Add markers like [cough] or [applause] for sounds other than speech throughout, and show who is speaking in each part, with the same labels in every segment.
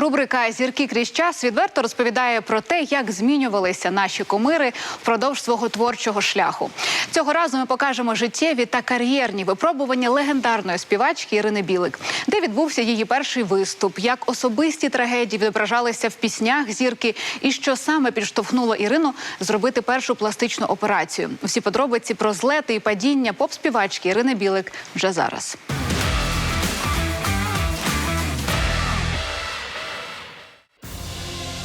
Speaker 1: Рубрика Зірки крізь час відверто розповідає про те, як змінювалися наші кумири впродовж свого творчого шляху. Цього разу ми покажемо життєві та кар'єрні випробування легендарної співачки Ірини Білик, де відбувся її перший виступ, як особисті трагедії відображалися в піснях зірки, і що саме підштовхнуло Ірину зробити першу пластичну операцію. Усі подробиці про злети і падіння поп-співачки Ірини Білик вже зараз.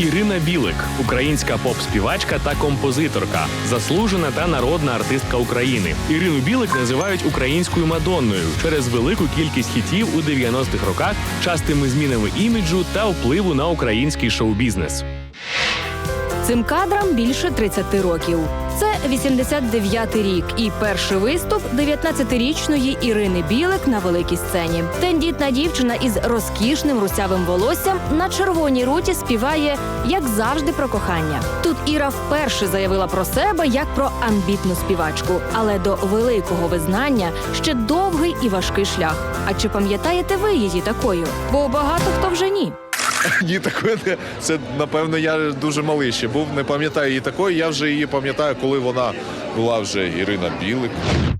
Speaker 2: Ірина Білик, українська поп-співачка та композиторка, заслужена та народна артистка України. Ірину Білик називають українською мадонною через велику кількість хітів у 90-х роках, частими змінами іміджу та впливу на український шоу-бізнес.
Speaker 3: Цим кадрам більше 30 років. Це 89-й рік і перший виступ 19-річної Ірини Білик на великій сцені. Тендітна дівчина із розкішним русявим волоссям на червоній руті співає, як завжди, про кохання. Тут Іра вперше заявила про себе як про амбітну співачку, але до великого визнання ще довгий і важкий шлях. А чи пам'ятаєте ви її такою? Бо багато хто вже ні. [laughs]
Speaker 4: Ні, такої не це напевно я дуже малий ще був. Не пам'ятаю її такої. Я вже її пам'ятаю, коли вона була вже Ірина Білик.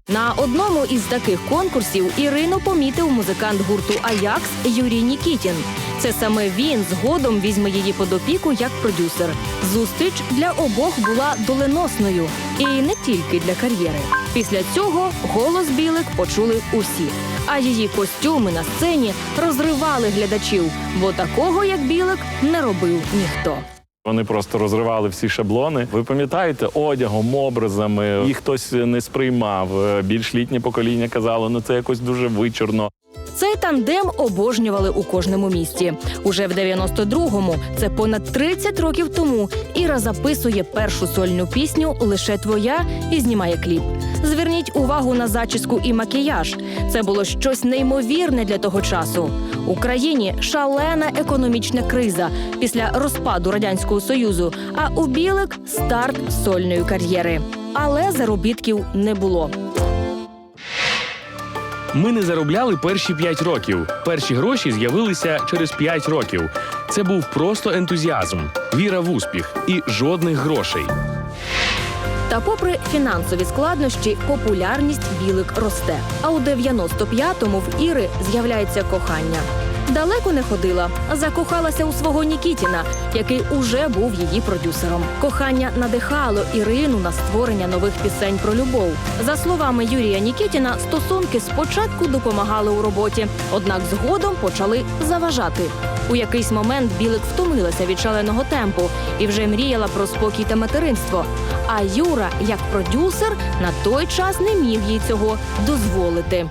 Speaker 3: На одному із таких конкурсів Ірину помітив музикант гурту Аякс Юрій Нікітін. Це саме він згодом візьме її під опіку як продюсер. Зустріч для обох була доленосною, і не тільки для кар'єри. Після цього голос білик почули усі. А її костюми на сцені розривали глядачів, бо такого, як білик, не робив ніхто.
Speaker 5: Вони просто розривали всі шаблони. Ви пам'ятаєте, одягом, образами їх хтось не сприймав. Е, Більш літнє покоління казало, ну це якось дуже вичорно.
Speaker 3: Цей тандем обожнювали у кожному місті. Уже в 92-му, це понад 30 років тому, Іра записує першу сольну пісню Лише твоя і знімає кліп. Зверніть увагу на зачіску і макіяж. Це було щось неймовірне для того часу. У країні шалена економічна криза після розпаду радянського союзу. А у білик старт сольної кар'єри. Але заробітків не було.
Speaker 2: Ми не заробляли перші 5 років. Перші гроші з'явилися через 5 років. Це був просто ентузіазм, віра в успіх і жодних грошей.
Speaker 3: Та попри фінансові складнощі, популярність білик росте. А у 95-му в Іри з'являється кохання. Далеко не ходила, закохалася у свого Нікітіна, який уже був її продюсером. Кохання надихало Ірину на створення нових пісень про любов. За словами Юрія Нікітіна, стосунки спочатку допомагали у роботі, однак згодом почали заважати. У якийсь момент білик втомилася від шаленого темпу і вже мріяла про спокій та материнство. А Юра, як продюсер, на той час не міг їй цього дозволити.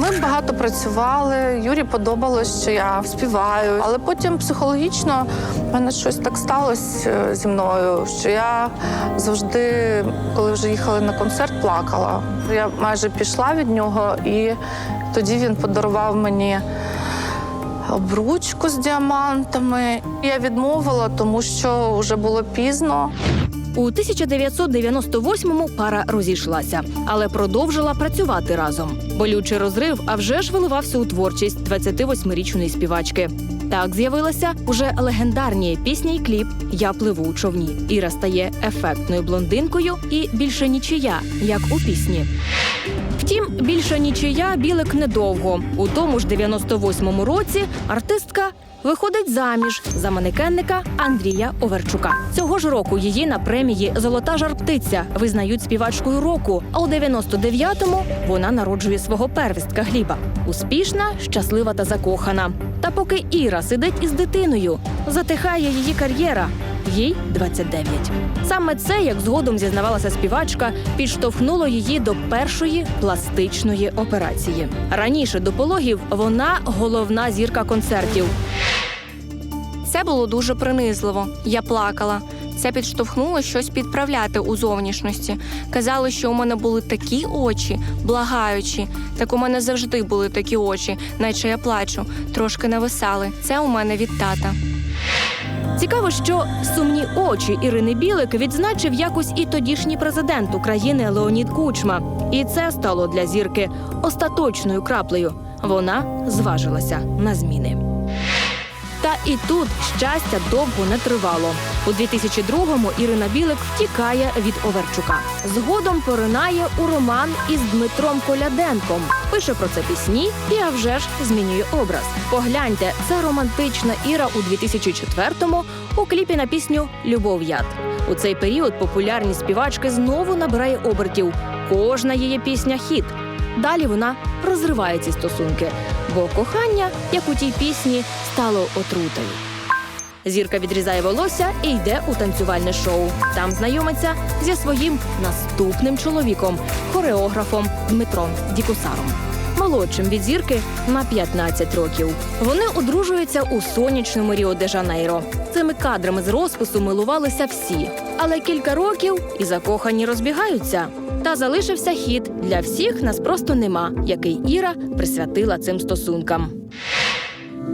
Speaker 6: Ми багато працювали. Юрі подобалось, що я співаю, але потім психологічно в мене щось так сталося е, зі мною, що я завжди, коли вже їхали на концерт, плакала. Я майже пішла від нього, і тоді він подарував мені обручку з діамантами. Я відмовила, тому що вже було пізно.
Speaker 3: У 1998-му пара розійшлася, але продовжила працювати разом. Болючий розрив, а вже ж виливався у творчість 28-річної співачки. Так з'явилася уже легендарні пісня й кліп Я пливу у човні. Іра стає ефектною блондинкою і більше нічия, як у пісні. Втім, більше нічия білик недовго. У тому ж 98-му році артистка виходить заміж за манекенника Андрія Оверчука. Цього ж року її на премії Золота жар-птиця визнають співачкою року. А у 99-му вона народжує свого первістка Гліба. Успішна, щаслива та закохана. Та поки Іра сидить із дитиною, затихає її кар'єра. Їй 29. Саме це, як згодом зізнавалася співачка, підштовхнуло її до першої пластичної операції. Раніше до пологів вона головна зірка концертів.
Speaker 7: Це було дуже принизливо. Я плакала. Це підштовхнуло щось підправляти у зовнішності. Казали, що у мене були такі очі, благаючі. Так у мене завжди були такі очі, наче я плачу, трошки нависали. Це у мене від тата.
Speaker 3: Цікаво, що сумні очі Ірини Білик відзначив якось і тодішній президент України Леонід Кучма. І це стало для зірки остаточною краплею. Вона зважилася на зміни. Та і тут щастя довго не тривало. У 2002-му Ірина Білик втікає від Оверчука. Згодом поринає у роман із Дмитром Коляденком. Пише про це пісні і а вже ж змінює образ. Погляньте, це романтична Іра у 2004-му у кліпі на пісню Любов яд. У цей період популярність співачки знову набирає обертів. Кожна її пісня хіт. Далі вона розриває ці стосунки, бо кохання, як у тій пісні, стало отрутою. Зірка відрізає волосся і йде у танцювальне шоу. Там знайомиться зі своїм наступним чоловіком, хореографом Дмитром Дікусаром. Молодшим від зірки на 15 років. Вони одружуються у сонячному Ріо де Жанейро. Цими кадрами з розпису милувалися всі. Але кілька років і закохані розбігаються. Та залишився хід для всіх нас просто нема, який Іра присвятила цим стосункам.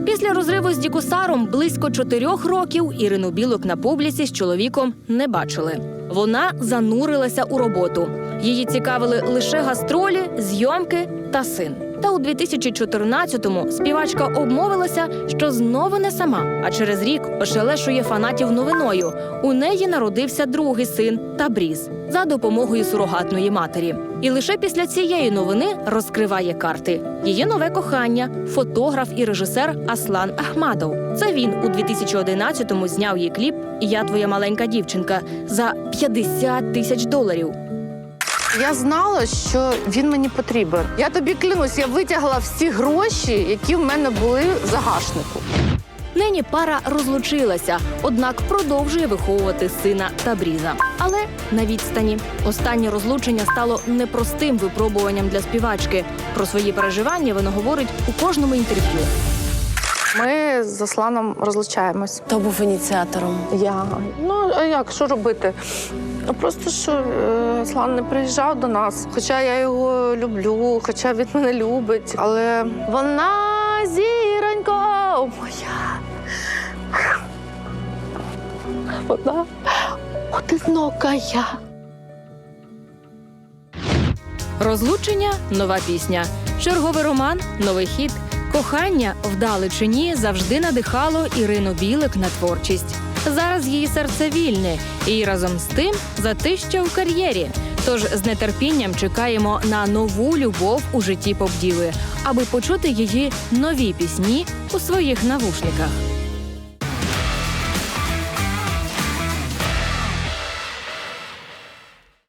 Speaker 3: Після розриву з Дікусаром близько чотирьох років Ірину Білок на публіці з чоловіком не бачили. Вона занурилася у роботу. Її цікавили лише гастролі, зйомки та син. Та у 2014-му співачка обмовилася, що знову не сама, а через рік ошелешує фанатів новиною. У неї народився другий син Табріз за допомогою сурогатної матері. І лише після цієї новини розкриває карти. Її нове кохання, фотограф і режисер Аслан Ахмадов. Це він у 2011-му зняв їй кліп Я твоя маленька дівчинка за 50 тисяч доларів.
Speaker 6: Я знала, що він мені потрібен. Я тобі клянусь, я витягла всі гроші, які в мене були в загашнику.
Speaker 3: Нині пара розлучилася, однак продовжує виховувати сина Табріза. Але на відстані останнє розлучення стало непростим випробуванням для співачки. Про свої переживання вона говорить у кожному інтерв'ю.
Speaker 6: Ми з Асланом розлучаємось.
Speaker 8: Хто був ініціатором?
Speaker 6: Я ну а як що робити? Ну, Просто що е, Аслан не приїжджав до нас, хоча я його люблю, хоча він мене любить. Але вона зіронько моя. Вона одинокая.
Speaker 3: Розлучення нова пісня. Черговий роман новий хіт. Кохання вдали чи ні завжди надихало Ірину Білик на творчість. Зараз її серце вільне і разом з тим затища у кар'єрі. Тож з нетерпінням чекаємо на нову любов у житті Побділи, аби почути її нові пісні у своїх навушниках.